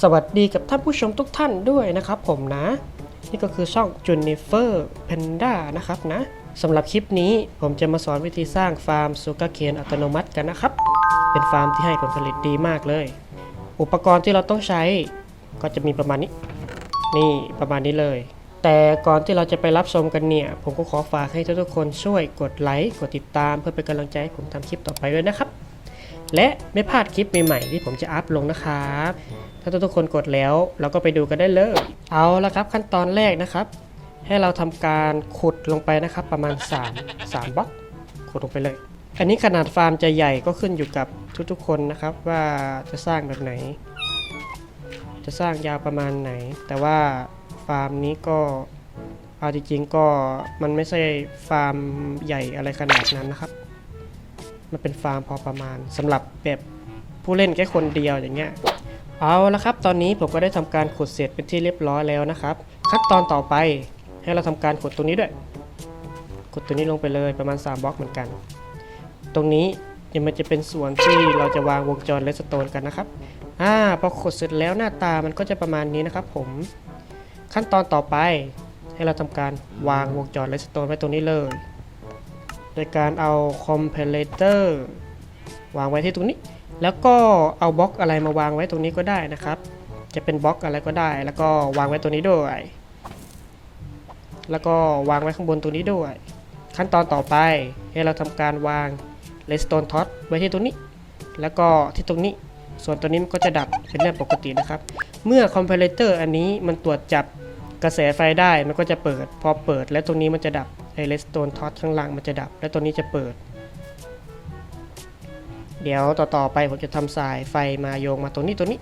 สวัสดีกับท่านผู้ชมทุกท่านด้วยนะครับผมนะ นี่ก็คือช่อง Junifer Panda นะครับนะสำหรับคลิปนี้ผมจะมาสอนวิธีสร้างฟาร์มซูการ์เคนอัตโนมัติกันนะครับ เป็นฟาร์มที่ให้ผลผลิตดีมากเลย อุปกรณ์ที่เราต้องใช้ก็จะมีประมาณนี้ นี่ประมาณนี้เลย แต่ก่อนที่เราจะไปรับชมกันเนี่ย ผมก็ขอฝากให้ทุกๆคนช่วยกดไลค์กดติดตามเพื่อเป็นกำลังใจให้ผมทำคลิปต่อไปด้วยนะครับ และไม่พลาดคลิปใหม่ๆที่ผมจะอัพลงนะครับ ถ้าทุกๆคนกดแล้ว เราก็ไปดูกันได้เลย เอาละครับขั้นตอนแรกนะครับ ให้เราทำการขุดลงไปนะครับประมาณ 3 3บล็อกขุดลงไปเลย อันนี้ขนาดฟาร์มจะใหญ่ก็ขึ้นอยู่กับทุกๆคนนะครับว่าจะสร้างแบบไหน จะสร้างยาวประมาณไหน แต่ว่าฟาร์มนี้ก็เอาจริงๆก็มันไม่ใช่ฟาร์มใหญ่อะไรขนาดนั้นนะครับ มันเป็นฟาร์มพอประมาณสำหรับแบบผู้เล่นแค่คนเดียวอย่างเงี้ยเอาละครับ ตอนนี้ผมก็ได้ทำการขุดเสร็จเป็นที่เรียบร้อยแล้วนะครับ ขั้นตอนต่อไปให้เราทำการขุดตรงนี้ด้วยขุดตัวนี้ลงไปเลยประมาณ 3บล็อกเหมือนกัน ตรงนี้ยังมันจะเป็นส่วนที่เราจะวางวงจรเลสโตนกันนะครับอ่าพอขุดเสร็จแล้วหน้าตามันก็จะประมาณนี้นะครับ ผมขั้นตอนต่อไปให้เราทำการวางวงจรเลสโตนไว้ตรงนี้เลย โดยการเอาคอมเพลเตอร์วางไว้ที่ตรงนี้ แล้วก็เอาบล็อกอะไรมาวางไว้ตรงนี้ก็ได้นะครับ จะเป็นบล็อกอะไรก็ได้ แล้วก็วางไว้ตรงนี้ด้วย แล้วก็วางไว้ข้างบนตรงนี้ด้วย ขั้นตอนต่อไปให้เราทำการวางเลสโตนท็อตไว้ที่ตรงนี้ แล้วก็ที่ตรงนี้ ส่วนตัวนี้มันก็จะดับเป็นเรื่องปกตินะครับ เมื่อคอมเพลเตอร์อันนี้มันตรวจจับกระแสไฟได้มันก็จะเปิด พอเปิดแล้วตรงนี้มันจะดับ ไอเลสโตนท็อตข้างล่างมันจะดับ แล้วตัวนี้จะเปิด เดี๋ยวต่อไปผมจะทำสายไฟมาโยงมาตรงนี้ตัวนี้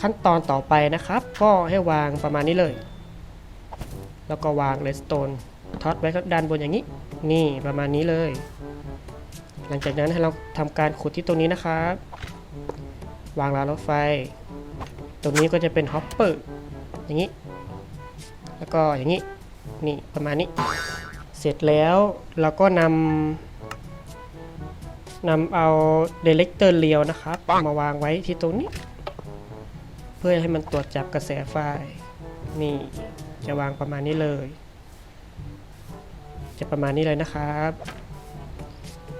ขั้นตอนต่อไปนะครับ ก็ให้วางประมาณนี้เลย แล้วก็วางเลสโตนท็อตไว้ด้านบนอย่างนี้ นี่ประมาณนี้เลย หลังจากนั้นให้เราทำการขุดที่ตรงนี้นะครับ วางรางรถไฟ ตรงนี้ก็จะเป็นฮอปเปอร์อย่างนี้ แล้วก็อย่างนี้ นี่ประมาณนี้ เสร็จแล้วเราก็นำนำเอาเดเ e กเตอร์เลียวนะครับ มาวางไว้ที่ตรงนี้ เพื่อให้มันตรวจจับกระแสไฟ นี่จะวางประมาณนี้เลย จะประมาณนี้เลยนะครับ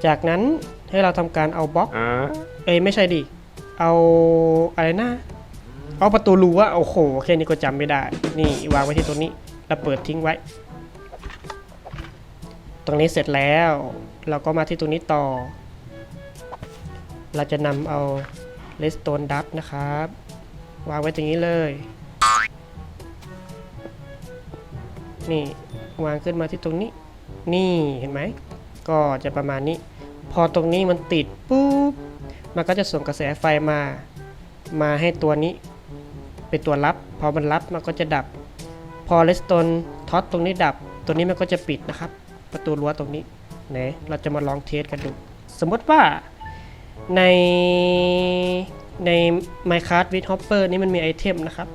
จากนั้นให้เราทำการเอาบล็อก เอ้ยไม่ใช่ดิ เอาอะไรนะ เอาประตูรั้วโอ้โหแค่นี้ก็จำไม่ได้ นี่วางไว้ที่ตรงนี้ แล้วเปิดทิ้งไว้ ตรงนี้เสร็จแล้ว เราก็มาที่ตรงนี้ต่อ เราจะนำเอาเลสโตนดับนะครับ วางไว้ตรงนี้เลย นี่วางขึ้นมาที่ตรงนี้ นี่เห็นไหม ก็จะประมาณนี้ พอตรงนี้มันติดปุ๊บ มันก็จะส่งกระแสไฟมา มาให้ตัวนี้ เป็นตัวรับ พอมันรับมันก็จะดับ พอเลสโตนท็อตตรงนี้ดับ ตัวนี้มันก็จะปิดนะครับ ประตูรั้วตรงนี้ไหนเราจะมาลองเทสกันดู สมมติว่าในใน Minecraft with Hopper นี่มันมีไอเทมนะครับ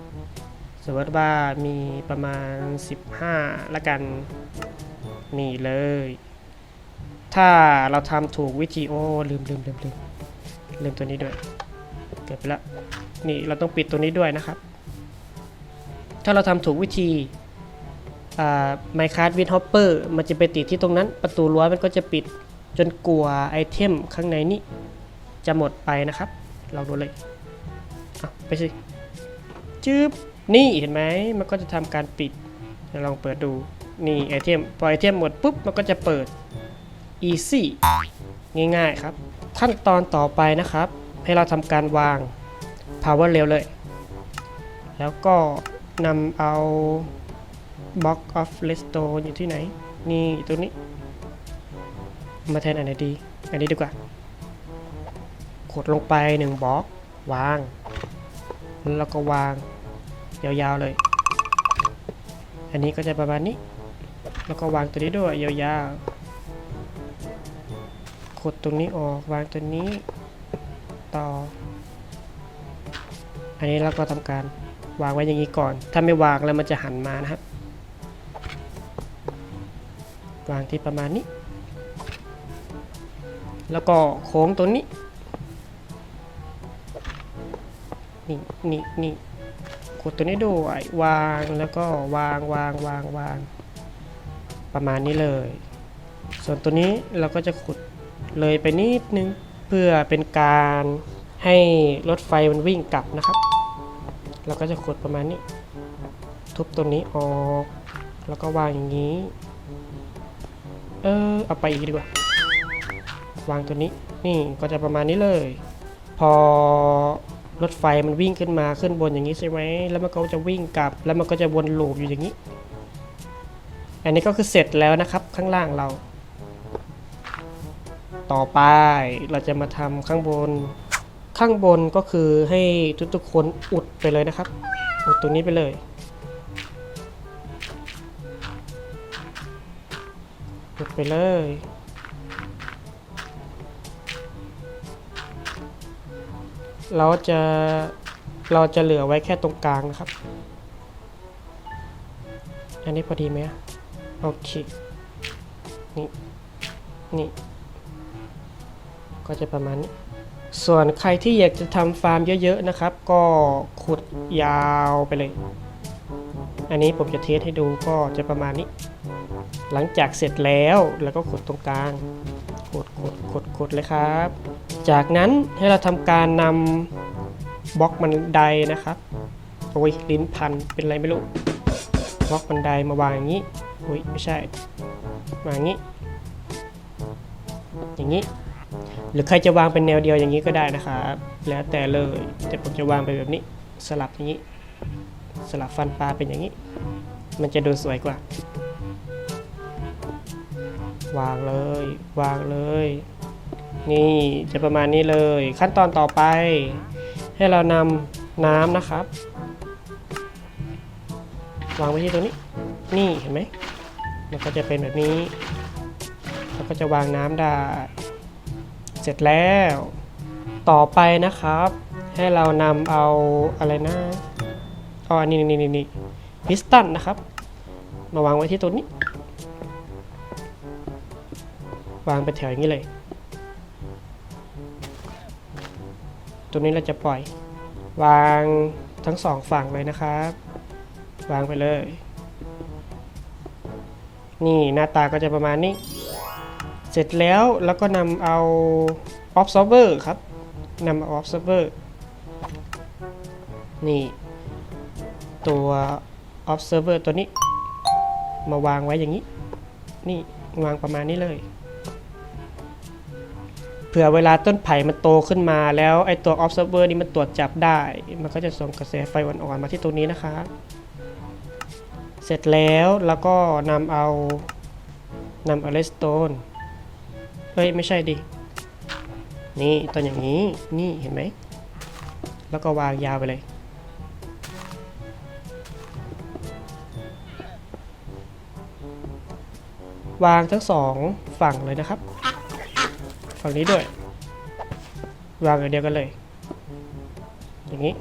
สมมติว่ามีประมาณ 15 ละกัน นี่เลย ถ้าเราทำถูกวิธีโอลืมลืมลืมลืมลืมตัวนี้ด้วย เกิดไปล้วนี่เราต้องปิดตัวนี้ด้วยนะครับ ถ้าเราทำถูกวิธีอ่า Minecraft with Hopper มันจะไปติดที่ตรงนั้น ประตูรั้วมันก็จะปิดจนกลัวไอเทมข้างในนี้จะหมดไปนะครับ เราดูเลยไปสิจึ๊บนี่เห็นไหมมันก็จะทำการปิดลองเปิดดูนี่ไอเทมพอไอเทมหมดปุ๊บมันก็จะเปิด easy ง่ายๆครับ ขั้นตอนต่อไปนะครับ ให้เราทำการวาง power rail เลย แล้วก็ นำเอา box of redstone อยู่ที่ไหน นี่ตัวนี้ มาแทนอันไหนดี อันนี้ดีกว่ากดลงไปหนึ่งบล็อก วาง แล้วก็วาง ยาวๆเลย อันนี้ก็จะประมาณนี้ แล้วก็วางตัวนี้ด้วย ยาวๆกดตรงนี้ออก วางตัวนี้ ต่อ อันนี้เราก็ทำการ วางไว้อย่างนี้ก่อน ถ้าไม่วางแล้วมันจะหันมานะครับ วางที่ประมาณนี้ แล้วก็โค้งตัวนี้ นี่นี่นี่กดตัวนี้ด้วย วางแล้วก็วางวางวางวาง ประมาณนี้เลย ส่วนตัวนี้เราก็จะขุดเลยไปนิดนึง เพื่อเป็นการให้รถไฟมันวิ่งกลับนะครับ เราก็จะขุดประมาณนี้ ทุบตัวนี้ออก แล้วก็วางอย่างนี้ เออเอาไปอีกดีกว่า วางตัวนี้ นี่ก็จะประมาณนี้เลย พอรถไฟมันวิ่งขึ้นมาขึ้นบนอย่างนี้ใช่ไหม แล้วมันก็จะวิ่งกลับ แล้วมันก็จะวนลูปอยู่อย่างนี้ อันนี้ก็คือเสร็จแล้วนะครับข้างล่างเรา ต่อไปเราจะมาทำข้างบน ข้างบนก็คือให้ทุกๆคนอุดไปเลยนะครับ อุดตรงนี้ไปเลย อุดไปเลยเราจะเราจะเหลือไว้แค่ตรงกลางนะครับ อันนี้พอดีไหมโอเค นี่ นี่ ก็จะประมาณนี้ ส่วนใครที่อยากจะทำฟาร์มเยอะๆนะครับ ก็ขุดยาวไปเลย อันนี้ผมจะเทสให้ดูก็จะประมาณนี้ หลังจากเสร็จแล้วแล้วก็ขุดตรงกลางขุดขุดขุดขุดเลยครับ จากนั้นให้เราทำการนำบล็อกบันไดนะครับโอ้ยลิ้นพันเป็นไรไม่รู้บล็อกบันไดมาวางอย่างนี้อุ้ยไม่ใช่มาอย่างนี้ อย่างนี้ หรือใครจะวางเป็นแนวเดียวอย่างนี้ก็ได้นะครับแล้วแต่เลยแต่ผมจะวางไปแบบนี้สลับอย่างนี้ สลับฟันปลาเป็นอย่างนี้ มันจะดูสวยกว่า วางเลย วางเลย นี่จะประมาณนี้เลย ขั้นตอนต่อไป ให้เรานำน้ำนะครับ วางไว้ที่ตรงนี้ นี่เห็นไหมมันก็จะเป็นแบบนี้แล้วก็จะวางน้ำได้ เสร็จแล้ว ต่อไปนะครับ ให้เรานำเอาอะไรนะอาอันนี้นี่นี่นี่พิสตันนะครับ มาวางไว้ที่ตัวนี้ วางไปแถวอย่างนี้เลย ตัวนี้เราจะปล่อย วางทั้งสองฝั่งเลยนะครับ วางไปเลย นี่หน้าตาก็จะประมาณนี้ เสร็จแล้วแล้วก็นำเอา observer ครับนำเอา observer นี่ตัว observer ตัวนี้ มาวางไว้อย่างนี้ นี่วางประมาณนี้เลยเผื่อเวลาต้นไผ่มันโตขึ้นมาแล้วไอตัว observer นี่มันตรวจจับได้ มันก็จะส่งกระแสไฟอ่อนๆมาที่ตรงนี้นะครับเสร็จแล้วแล้วก็นำเอานำเอาเลสโตน เฮ้ย ไม่ใช่ดิ นี่ตอนอย่างนี้ นี่เห็นไหม แล้วก็วางยาวไปเลย วางทั้งสองฝั่งเลยนะครับ ฝั่งนี้ด้วย วางอย่างเดียวกันเลย อย่างนี้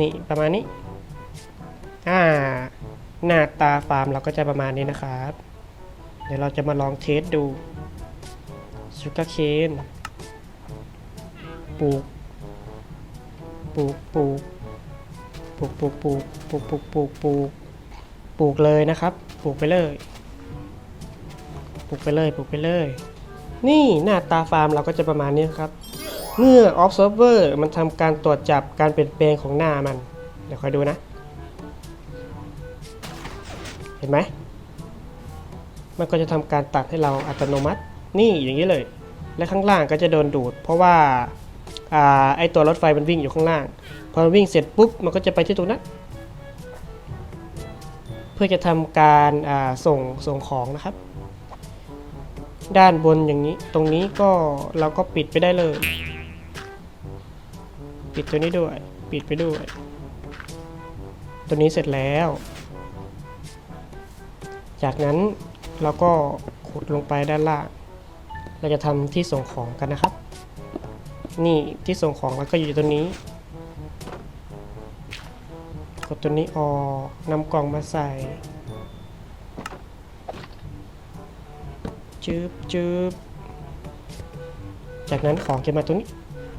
นี่ประมาณนี้ อ่า หน้าตาฟาร์มเราก็จะประมาณนี้นะครับ เดี๋ยวเราจะมาลองเทสดูชูการ์เคนปลูกปลูกปลูกปลูกปลูกปลูกปลูกปลูกปลูกปลูกปลูกเลยนะครับปลูกไปเลยปลูกไปเลยปลูกไปเลย นี่หน้าตาฟาร์มเราก็จะประมาณนี้ครับ เมื่อ observer มันทำการตรวจจับการเปลี่ยนแปลงของหน้ามัน เดี๋ยวคอยดูนะ เห็นไหม มันก็จะทำการตัดให้เราอัตโนมัติ นี่อย่างนี้เลย และข้างล่างก็จะโดนดูด เพราะว่าอ่าไอตัวรถไฟมันวิ่งอยู่ข้างล่าง พอมันวิ่งเสร็จปุ๊บมันก็จะไปที่ตรงนั้นเพื่อจะทำการอ่าส่งส่งของนะครับ ด้านบนอย่างนี้ ตรงนี้ก็เราก็ปิดไปได้เลย ปิดตัวนี้ด้วย ปิดไปด้วย ตัวนี้เสร็จแล้ว จากนั้น เราก็ขุดลงไปด้านล่าง เราจะทำที่ส่งของกันนะครับ นี่ที่ส่งของเราก็อยู่ตรงนี้ กดตัวนี้ออกนำกล่องมาใส่จืบจืบจากนั้นของจะมาตรงนี้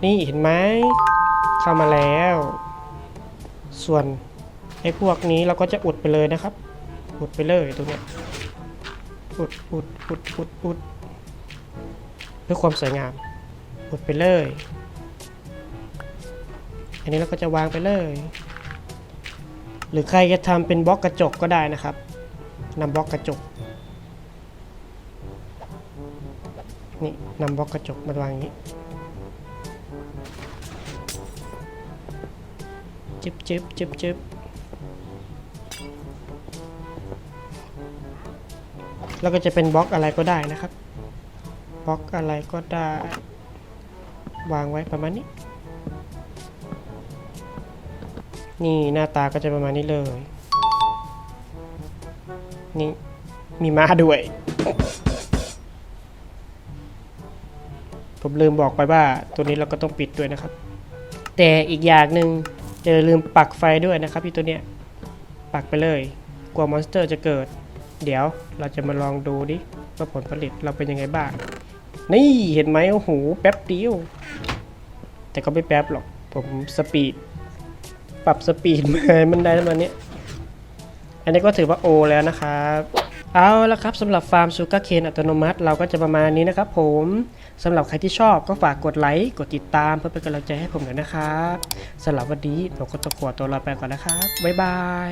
นี่เห็นไหมเข้ามาแล้ว ส่วนไอ้พวกนี้เราก็จะอุดไปเลยนะครับ อุดไปเลยตรงเนี้ย อุดอุดอุดอุดอุดเพื่อความสวยงามอุดไปเลย อันนี้เราก็จะวางไปเลย หรือใครจะทำเป็นบล็อกกระจกก็ได้นะครับนำบล็อกกระจกนี่นำบล็อกกระจกมาวางอย่างนี้จึบจึบจึบจึบ แล้วก็จะเป็นบล็อกอะไรก็ได้นะครับบล็อกอะไรก็ได้ วางไว้ประมาณนี้ นี่หน้าตาก็จะประมาณนี้เลย นี่มีม้าด้วย ผมลืมบอกไปว่าตัวนี้เราก็ต้องปิดด้วยนะครับ แต่อีกอย่างหนึ่งอย่าลืมปักไฟด้วยนะครับพี่ตัวเนี้ยปักไปเลย กลัวมอนสเตอร์จะเกิด เดี๋ยวเราจะมาลองดูดิว่าผลผลิตเราเป็นยังไงบ้าง นี่เห็นไหมโอ้โหแป๊บเดียว แต่ก็ไม่แป๊บหรอก ผมสปีด ปรับสปีดมามันได้ประมาณนี้ อันนี้ก็ถือว่าโอแล้วนะครับเอาละครับสำหรับฟาร์มซูการ์เคนอัตโนมัติ เราก็จะประมาณนี้นะครับผมสำหรับใครที่ชอบก็ฝากกดไลค์กดติดตามเพื่อเป็นกำลังใจให้ผมหน่อยนะครับสำหรับวันนี้ผมก็ต้องขอตัวลาไปก่อนนะครับ บ๊ายบาย